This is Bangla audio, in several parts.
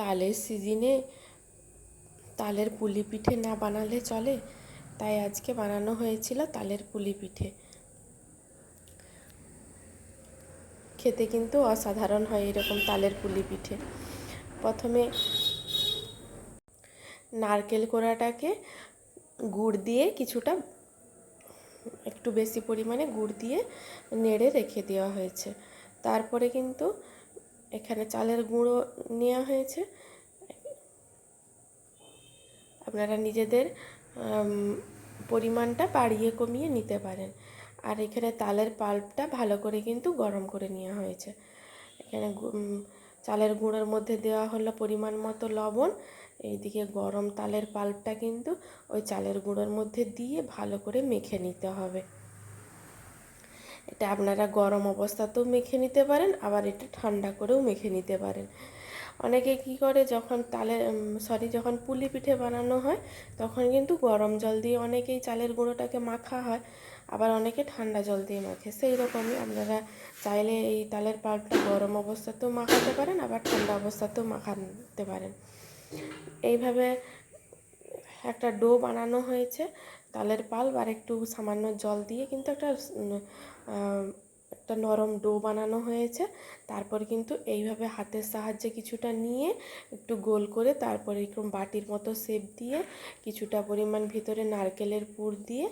তালের সিজনে তালের পুলি পিঠে না বানালে চলে। তাই আজকে বানানো হয়েছিল তালের পুলি পিঠে। খেতে কিন্তু অসাধারণ হয় এরকম তালের পুলি পিঠে। প্রথমে নারকেল কোড়াটাকে গুড় দিয়ে কিছুটা একটু বেশি পরিমাণে গুড় দিয়ে নেড়ে রেখে দেওয়া হয়েছে। তারপরে কিন্তু এখানে চালের গুঁড়ো নেওয়া হয়েছে। আপনারা নিজেদের পরিমাণটা বাড়িয়ে কমিয়ে নিতে পারেন। আর এখানে তালের পাল্পটা ভালো করে কিন্তু গরম করে নেওয়া হয়েছে। এখানে চালের গুঁড়োর মধ্যে দেওয়া হলো পরিমাণ মতো লবণ। এইদিকে গরম তালের পাল্পটা কিন্তু ওই চালের গুঁড়োর মধ্যে দিয়ে ভালো করে মেখে নিতে হবে। এটা আপনারা গরম অবস্থাতেও মেখে নিতে পারেন, আবার এটা ঠান্ডা করেও মেখে নিতে পারেন। অনেকে কি করে, যখন তালে সরি যখন পুলি পিঠে বানানো হয়, তখন কিন্তু গরম জল দিয়ে অনেকেই চালের গুঁড়োটাকে মাখা হয়, আবার অনেকে ঠান্ডা জল দিয়ে মাখে। সেই রকমই আপনারা চাইলে এই তালের পাল্পটা গরম অবস্থাতেও মাখাতে পারেন, আবার ঠান্ডা অবস্থাতেও মাখাতে পারেন। এইভাবে একটা ডো বানানো হয়েছে। তালের পাল্প আর একটু সামান্য জল দিয়ে কিন্তু একটা একটা নরম ডো বানানো হয়েছে। তারপর কিন্তু এইভাবে হাতের সাহায্যে কিছুটা নিয়ে একটু গোল করে তারপরে এরকম বাটির মতো শেপ দিয়ে কিছুটা পরিমাণ ভিতরে নারকেলের পুর দিয়ে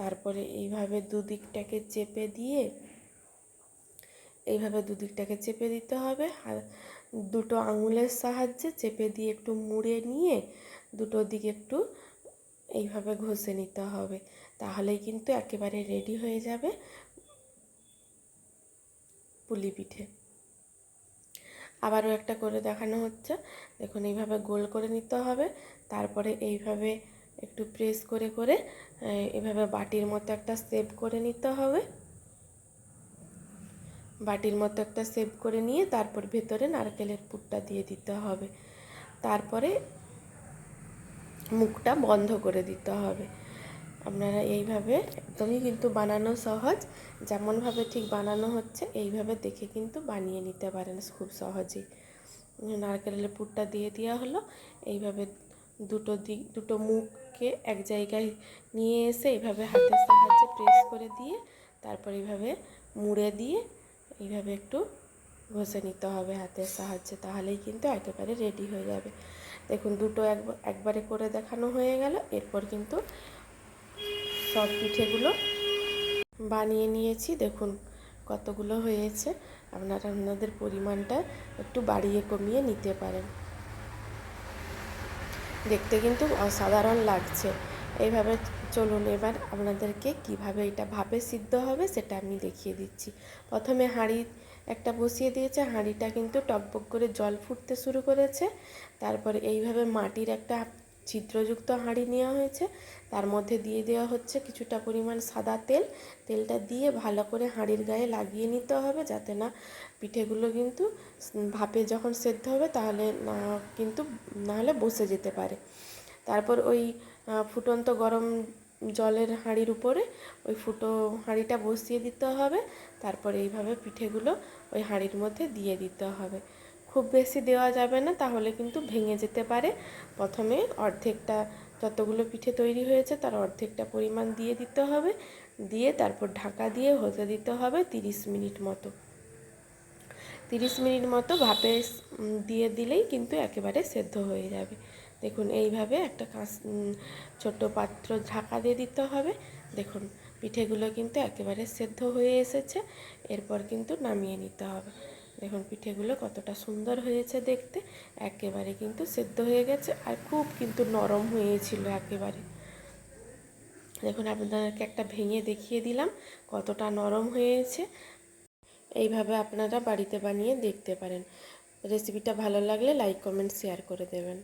তারপরে এইভাবে দুদিকটাকে চেপে দিয়ে এইভাবে দুদিকটাকে চেপে দিতে হবে আর দুটো আঙুলের সাহায্যে চেপে দিয়ে একটু মুড়ে নিয়ে দুটো দিকে একটু এইভাবে ঘষে নিতে হবে। তাহলেই কিন্তু একেবারে রেডি হয়ে যাবে পুলি পিঠে। আবারও একটা করে দেখানো হচ্ছে। দেখুন, এইভাবে গোল করে নিতে হবে। তারপরে এইভাবে একটু প্রেস করে করে এভাবে বাটির মতো একটা সেভ করে নিতে হবে। বাটির মতো একটা সেভ করে নিয়ে তারপর ভেতরে নারকেলের পুরটা দিয়ে দিতে হবে। তারপরে মুখটা বন্ধ করে দিতে হবে। আপনারা এইভাবে একদমই কিন্তু বানানো সহজ। যেমনভাবে ঠিক বানানো হচ্ছে, এইভাবে দেখে কিন্তু বানিয়ে নিতে পারেন খুব সহজেই। নারকেলের পুরটা দিয়ে দেওয়া হলো। এইভাবে দুটো দিক, দুটো মুখকে এক জায়গায় নিয়ে এসে এইভাবে হাতের সাহায্যে প্রেস করে দিয়ে তারপর এইভাবে মুড়ে দিয়ে এইভাবে একটু ঘষে নিতে হবে হাতের সাহায্যে, তাহলেই কিন্তু একেবারে রেডি হয়ে যাবে। দেখুন, দুটো একবারে করে দেখানো হয়ে গেল। এরপর কিন্তু সব পিঠেগুলো বানিয়ে নিয়েছি। দেখুন, কতগুলো হয়েছে। আপনারা আপনাদের পরিমাণটা একটু বাড়িয়ে কমিয়ে নিতে পারেন। দেখতে কিন্তু অসাধারণ লাগছে। এইভাবে চলুন এবার আপনাদেরকে কীভাবে এটা ভাপে সিদ্ধ হবে সেটা আমি দেখিয়ে দিচ্ছি। প্রথমে হাঁড়ি একটা বসিয়ে দিয়েছে, হাঁড়িটা কিন্তু টকবক করে জল ফুটতে শুরু করেছে। তারপরে এইভাবে মাটির একটা ছিদ্রযুক্ত হাঁড়ি নেওয়া হয়েছে। তার মধ্যে দিয়ে দেওয়া হচ্ছে কিছুটা পরিমাণ সাদা তেল। তেলটা দিয়ে ভালো করে হাঁড়ির গায়ে লাগিয়ে নিতে হবে যাতে না পিঠেগুলো কিন্তু ভাপে যখন সেদ্ধ হবে তাহলে না কিন্তু নাহলে বসে যেতে পারে। তারপর ওই ফুটন্ত গরম জলের হাঁড়ির উপরে ওই ফুটো হাঁড়িটা বসিয়ে দিতে হবে। তারপর এইভাবে পিঠেগুলো ওই হাঁড়ির মধ্যে দিয়ে দিতে হবে। খুব বেশি দেওয়া যাবে না, তাহলে কিন্তু ভেঙে যেতে পারে। প্রথমে অর্ধেকটা যতগুলো পিঠে তৈরি হয়েছে তার অর্ধেকটা পরিমাণ দিয়ে দিতে হবে। দিয়ে তারপর ঢাকা দিয়ে হতে দিতে হবে তিরিশ মিনিট মতো। তিরিশ মিনিট মতো ভাপে দিয়ে দিলেই কিন্তু একেবারে সেদ্ধ হয়ে যাবে। দেখুন, এইভাবে একটা কাঁচ ছোট্ট পাত্র ঢাকা দিয়ে দিতে হবে। দেখুন, পিঠেগুলো কিন্তু একেবারে সেদ্ধ হয়ে এসেছে। এরপর কিন্তু নামিয়ে নিতে হবে। দেখুন, পিঠেগুলো কতটা সুন্দর হয়েছে দেখতে। একেবারে কিন্তু সেদ্ধ হয়ে গেছে আর খুব কিন্তু নরম হয়েছিল একেবারে। দেখুন, আপনাদেরকে একটা ভেঙে দেখিয়ে দিলাম কতটা নরম হয়েছে। এইভাবে আপনারা বাড়িতে বানিয়ে দেখতে পারেন। রেসিপিটা ভালো লাগলে লাইক, কমেন্ট, শেয়ার করে দেবেন।